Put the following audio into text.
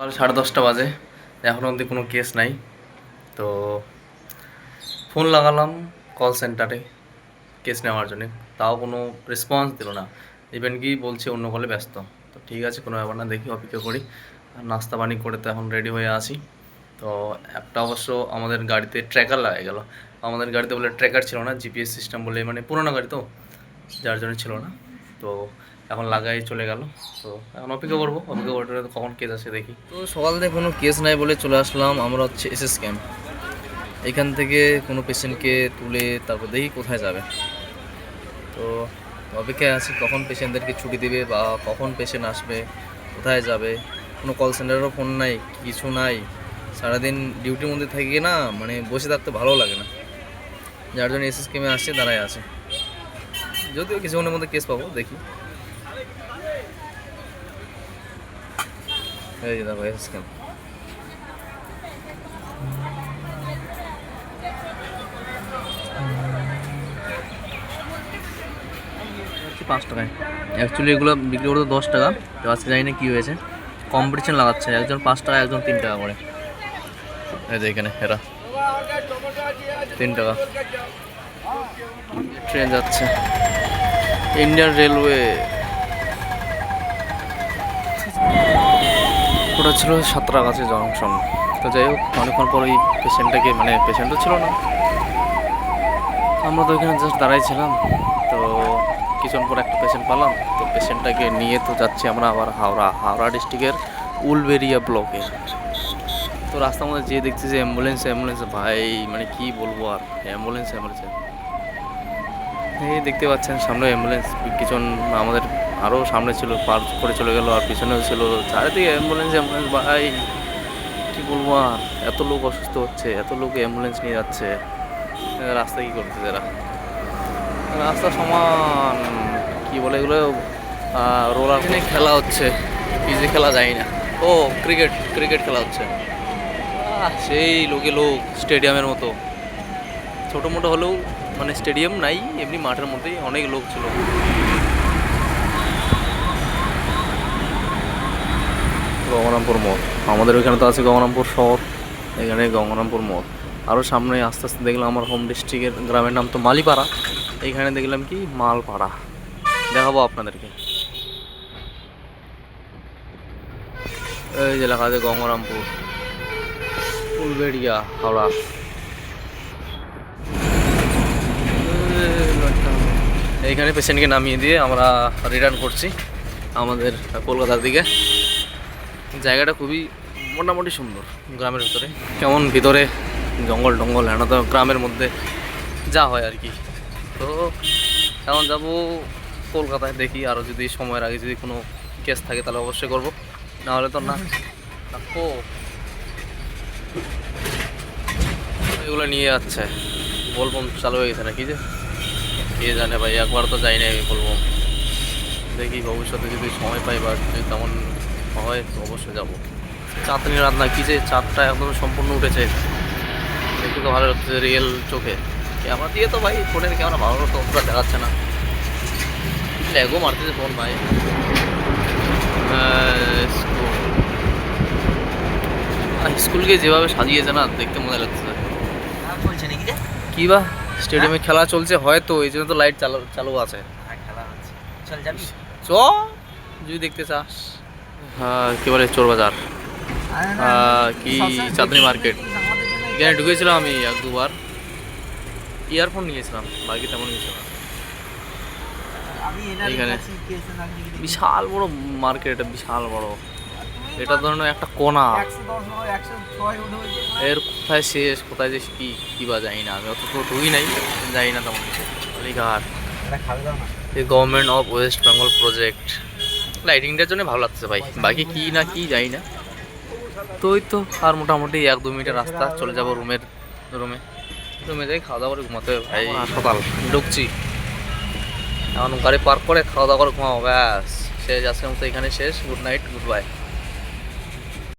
সকাল সাড়ে দশটা বাজে। এখন অবধি কোনো কেস নাই। তো ফোন লাগালাম কল সেন্টারে কেস নেওয়ার জন্য। তাও কোনো রেসপন্স দিল না। ইভেন কি বলছে অন্য কলে ব্যস্ত। তো ঠিক আছে, কোনো ব্যাপার না, দেখি অপেক্ষা করি। আর নাস্তা পানি করে তো এখন রেডি হয়ে আসি তো একটা অবশ্য আমাদের গাড়িতে ট্র্যাকার লাগা গেল। আমাদের গাড়িতে বলে ট্র্যাকার ছিল না জিপিএস সিস্টেম বলে মানে পুরোনো গাড়ি তো, যার জন্য ছিল না। তো এখন লাগাই চলে গেল। তো এখন অপেক্ষা করব, অপেক্ষা করে কখন কেস আসে দেখি। তো সকাল থেকে কোনো কেস নাই বলে চলে আসলাম, আমরা হচ্ছে এসএস ক্যাম্প এখান থেকে কোনো পেশেন্টকে তুলে তারপর দেখি কোথায় যাবে। তো অপেক্ষায় আছি কখন পেশেন্টদেরকে ছুটি দেবে বা কখন পেশেন্ট আসবে, কোথায় যাবে। কোনো কল সেন্টারেরও ফোন নাই, কিছু নাই। সারাদিন ডিউটির মধ্যে থেকে না মানে বসে থাকতে ভালো লাগে না। যার জন্য এসএস ক্যাম্পে আসছে, দাঁড়ায় আছে। যদিও কিছুক্ষণের মধ্যে কেস পাবো, দেখি। এই যে দেখো এসএস ক্যাম্প পাঁচ টাকায়। অ্যাকচুয়ালি এগুলো বিক্রি করতে দশ টাকা, তো আজকে জানি না কী হয়েছে। কম্পিটিশন লাগাচ্ছে, একজন পাঁচ টাকা, একজন তিন টাকা করে। এই যে এখানে, এরা। তিন টাকা। ট্রেন যাচ্ছে। Indian railway. ওটা ছিল সাঁতরাগাছি জংশন। তো যাই হোক, অনেকক্ষণ পর ওই পেশেন্টটাকে মানে পেশেন্টও ছিল না। আমরা তো ওইখানে জাস্ট দাঁড়াইছিলাম। তো কিছুক্ষণ পর একটা পেশেন্ট পালাম। তো পেশেন্টটাকে নিয়ে তো যাচ্ছি আমরা আবার হাওড়া হাওড়া ডিস্ট্রিক্টের উলবেরিয়া ব্লকে তো রাস্তার মধ্যে যেয়ে দেখছি যে অ্যাম্বুলেন্স অ্যাম্বুলেন্স ভাই মানে কি বলব আর? অ্যাম্বুলেন্স অ্যাম্বুলেন্স এই দেখতে পাচ্ছেন সামনে অ্যাম্বুলেন্স কিছুজন আমাদের আরও সামনে ছিল, পার করে চলে গেল আর পিছনেও ছিল। চারিদিকে অ্যাম্বুলেন্স অ্যাম্বুলেন্স ভাই, কী বলব আর? এত লোক অসুস্থ হচ্ছে, এত লোক অ্যাম্বুলেন্স নিয়ে যাচ্ছে। এরা রাস্তা কি করতেছে এরা? রাস্তা সমান, কি বলে এগুলো? রোলার খেলা হচ্ছে। যে খেলা যায় না। ও ক্রিকেট ক্রিকেট খেলা হচ্ছে। সেই লোকে লোক স্টেডিয়ামের মতো। ছোটো মোটো হলেও মানে স্টেডিয়াম নাই, এমনি মাঠের মধ্যেই অনেক লোক ছিল। গঙ্গনামপুর মোড় আমাদের ওইখানে তো আছে গঙ্গনামপুর শহর, এখানে গঙ্গনামপুর মোড় আরও সামনে আস্তে আস্তে দেখলাম আমার হোম ডিস্ট্রিক্টের গ্রামের নাম তো মালিপাড়া। এইখানে দেখলাম কি? মালপাড়া। দেখাবো আপনাদেরকে। এই যে লেখা আছে গঙ্গরামপুর। ফুলবেড়িয়া হাওড়া। এইখানে পেশেন্টকে নামিয়ে দিয়ে আমরা রিটার্ন করছি আমাদের কলকাতার দিকে। জায়গাটা খুবই মোটামুটি সুন্দর গ্রামের ভিতরে। কেমন ভিতরে জঙ্গল টঙ্গল হেন তো গ্রামের মধ্যে যা হয় আর কি। তো এখন যাব কলকাতায় দেখি আরও যদি সময়ের আগে যদি কোনো কেস থাকে তাহলে অবশ্যই করব। নাহলে তো না। ও এগুলো নিয়ে যাচ্ছে। বলব চালু হয়ে গেছে নাকি যে? কে জানে ভাই একবার তো যাই না আমি বলব দেখি ভবিষ্যতে যদি সময় পাই বা যদি তেমন হয় অবশ্যই যাব। চাঁদনি রাত না কি যে চাঁদটা একদম সম্পূর্ণ উঠেছে। দেখতে তো ভালো লাগছে রিয়েল চোখে। ক্যামেরা দিয়ে তো ভাই ফোনের ক্যামেরা ভালো তো অতটা দেখাচ্ছে না। ল্যাগও মারতেছে ফোন ভাই। স্কুলকে যেভাবে সাজিয়েছে না দেখতে মজা লাগছে। কি বা? স্টেডিয়ামে খেলা চলছে হয়তো এই জন্য তো লাইট চালু চালু আছে। খেলা চল যদি দেখতে চাস। হ্যাঁ কি বলে চোর বাজার। কি চাঁদনি মার্কেট। এখানে ঢুকেছিলাম আমি এক দুবার। ইয়ারফোন নিয়েছিলাম বাকি তেমন কিছু না। বিশাল বড় মার্কেট এটা বিশাল বড়। এটা ধরনের একটা কোনা। এর কোথায় শেষ কোথায় যে কি কি বা জানি না আমি অত তো ঢুকি নাই জানি না তেমন কিছু। এই government of west Bengal project লাইটিংটার জন্য ভালো লাগছে ভাই। বাকি কি না কি যাই না। তো ওই তো আর মোটামুটি এক দু মিনিটের রাস্তা চলে যাব রুমের রুমে। রুমে যাই খাওয়া দাওয়া করে ঘুমাতে হবে ভাই। সকাল ঢুকছি। এখন গাড়ি পার্ক করে খাওয়া দাওয়া করে ঘুমাবো ব্যাস। শেষ আজকের মতো এখানে শেষ। Good night good bye